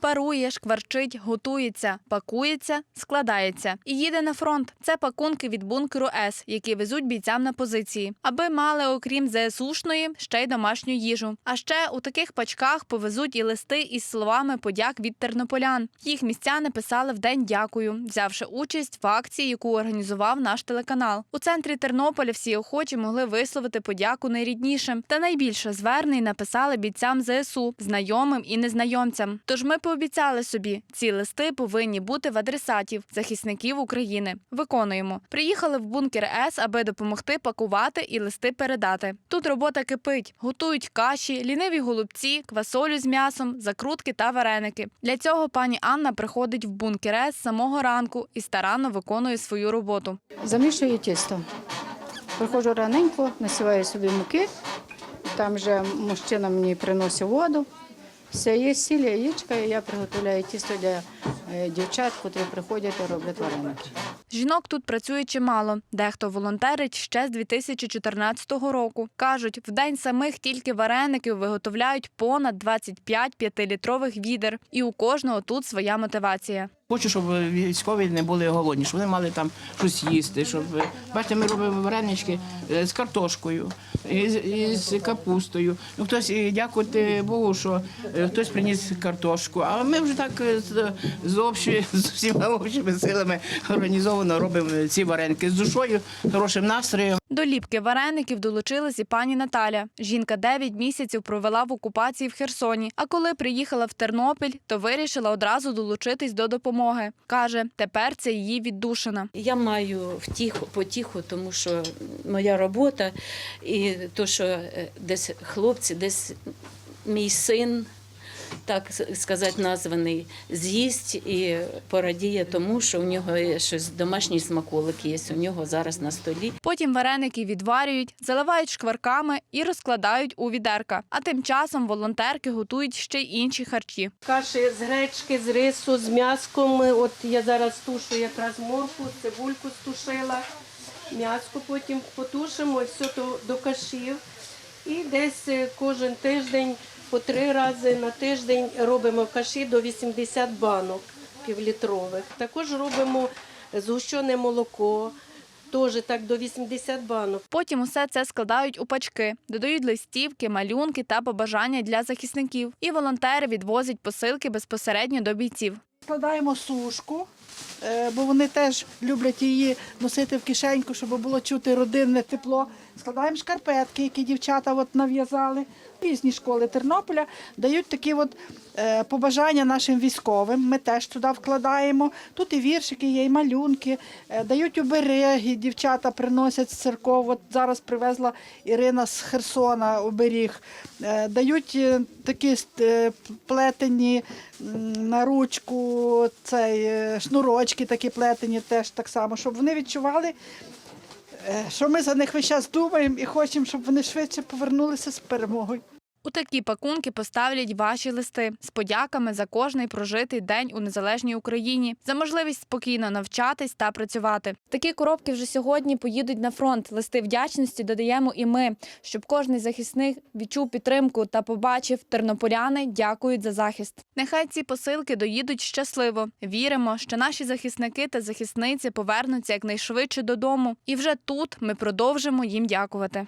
Парує, шкварчить, готується, пакується, складається і їде на фронт. Це пакунки від бункеру С, які везуть бійцям на позиції, аби мали, окрім ЗСУшної, ще й домашню їжу. А ще у таких пачках повезуть і листи із словами подяк від тернополян. Їх містяни писали в день дякую, взявши участь в акції, яку організував наш телеканал. У центрі Тернополя всі охочі могли висловити подяку найріднішим. Та найбільше звернень написали бійцям ЗСУ, знайомим і незнайомцям. Тож ми пообіцяли собі, ці листи повинні бути в адресатів захисників України. Виконуємо. Приїхали в бункер С, аби допомогти пакувати і листи передати. Тут робота кипить, готують каші, ліниві голубці, квасолю з м'ясом, закрутки та вареники. Для цього пані Анна приходить в бункер С самого ранку і старанно виконує свою роботу. Замішую тісто. Приходжу раненько, насіваю собі муки. Там вже мужчина мені приносить воду. Все, є сіль, яєчка, і я приготовляю тісто для е, дівчат, котрі приходять і роблять вареники. Жінок тут працює чимало. Дехто волонтерить ще з 2014 року. Кажуть, в день самих тільки вареників виготовляють понад 25 п'ятилітрових відер. І у кожного тут своя мотивація. Хочу, щоб військові не були голодні, щоб вони мали там щось їсти. Щоб бачите, ми робимо варенички е, з картошкою, з, капустою. Ну хтось дякувати Богу, що е, хтось приніс картошку. А ми вже так е, з, общої, з всіма общими силами організовано робимо ці вареники з душою, хорошим настроєм. До ліпки вареників долучилась і пані Наталя. Жінка 9 місяців провела в окупації в Херсоні. А коли приїхала в Тернопіль, то вирішила одразу долучитись до допомоги. Каже, тепер це її віддушина. Я маю втіху, потіху, тому що моя робота і то, що е, десь хлопці, десь мій син, так сказати, названий, з'їсть і порадіє тому, що у нього є щось домашній смаколик є у нього зараз на столі. Потім вареники відварюють, заливають шкварками і розкладають у відерка. А тим часом волонтерки готують ще й інші харчі. Каші з гречки, з рису, з м'яском. От я зараз тушу якраз морку, цибульку стушила, м'яско потім потушимо, все то до кашів. І десь е, кожен тиждень по три рази на тиждень робимо каші до 80 банок півлітрових. Також робимо згущене молоко, теж так до 80 банок. Потім усе це складають у пачки, додають листівки, малюнки та побажання для захисників. І волонтери відвозять посилки безпосередньо до бійців. Складаємо сушку, бо вони теж люблять її носити в кишеньку, щоб було чути родинне тепло. Складаємо шкарпетки, які дівчата от нав'язали. Різні школи Тернополя дають такі от е, побажання нашим військовим. Ми теж туди вкладаємо. Тут і віршики є, і малюнки, е, дають обереги, дівчата приносять з церков. От зараз привезла Ірина з Херсона оберіг. Е, Дають е, такі е, плетені на ручку, цей, е, шнурочки такі плетені теж так само, щоб вони відчували, е, що ми за них весь час думаємо і хочемо, щоб вони швидше повернулися з перемогою. У такі пакунки поставлять ваші листи з подяками за кожний прожитий день у незалежній Україні, за можливість спокійно навчатись та працювати. Такі коробки вже сьогодні поїдуть на фронт. Листи вдячності додаємо і ми, щоб кожний захисник відчув підтримку та побачив тернополяни дякують за захист. Нехай ці посилки доїдуть щасливо. Віримо, що наші захисники та захисниці повернуться якнайшвидше додому. І вже тут ми продовжимо їм дякувати.